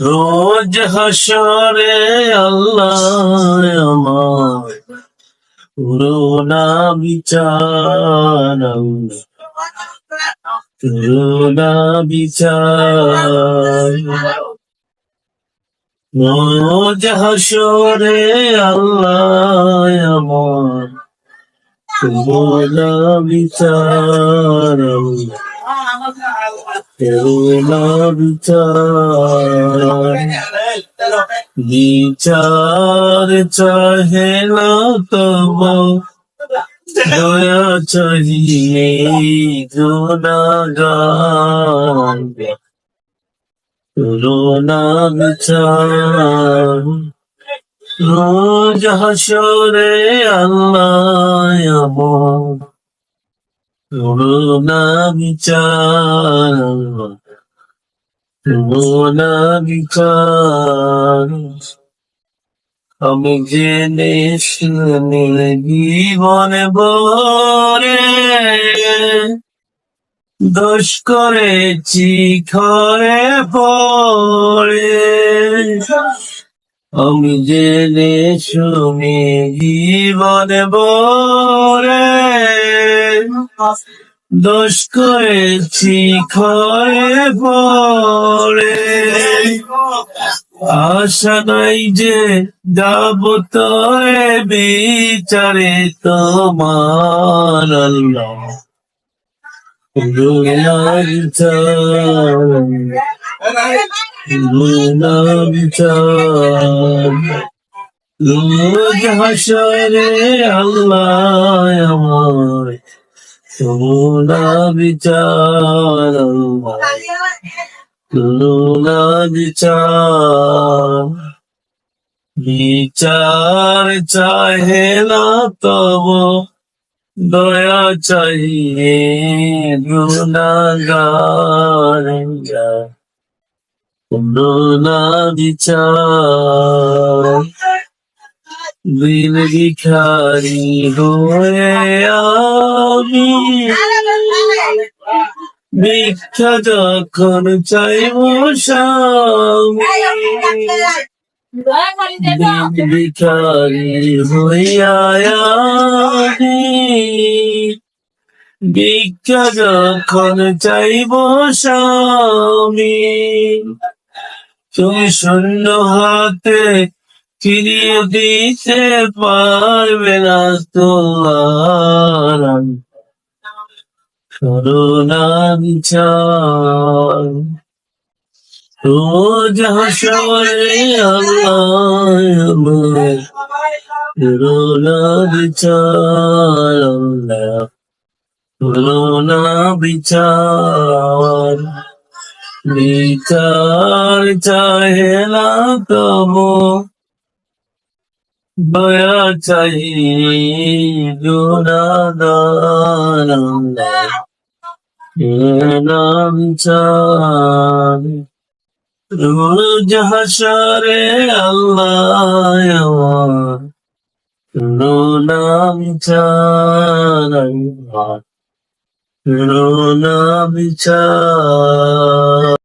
রোজ হাসরে আল্লাহ আমার করোনা বিচার। করোনা বিচার। রোজ হাসরে আল্লাহ আমার বিচার। বিচার চাহে না তব দয়া চাহিয়ে গুণাগান করোনা বিচার রোজ হাসরে আল্লাহ আমার করোনা বিচার করোনা বিচার আমি জেনে শুনে জীবনে বরে দোষ করেছি ঘরে পড়ে আমি জেনে শুনে জীবনে বরে দোষ করেছি ঘরে পড়ে। আশা নাই যে যাব তোরে বিচারে তোমার রোজ হাসরে আল্লাহ আমার গুনা বিচার করুণা বিচার বিচার চাহে না তব দয়া চাহিয়ে গুণাগার করুণা বিচার দিল ভিখারি হয়ে আমি। ভিক্ষা যখন চাইব স্বামী। ভিখারি হইয়া আমি। ভিক্ষা যখন চাইব স্বামী। তুমি শূন্য হাতে ফিরিয়ে দিতে পারবে না তোমার। করুণা বিচার রোজ হাসরে আল্লাহ। করুণা বিচার করুণা বিচার বিচার চাহে না তবু দয়া চাই নাম রোজ হাসরে আল্লাহ নাম চান নাম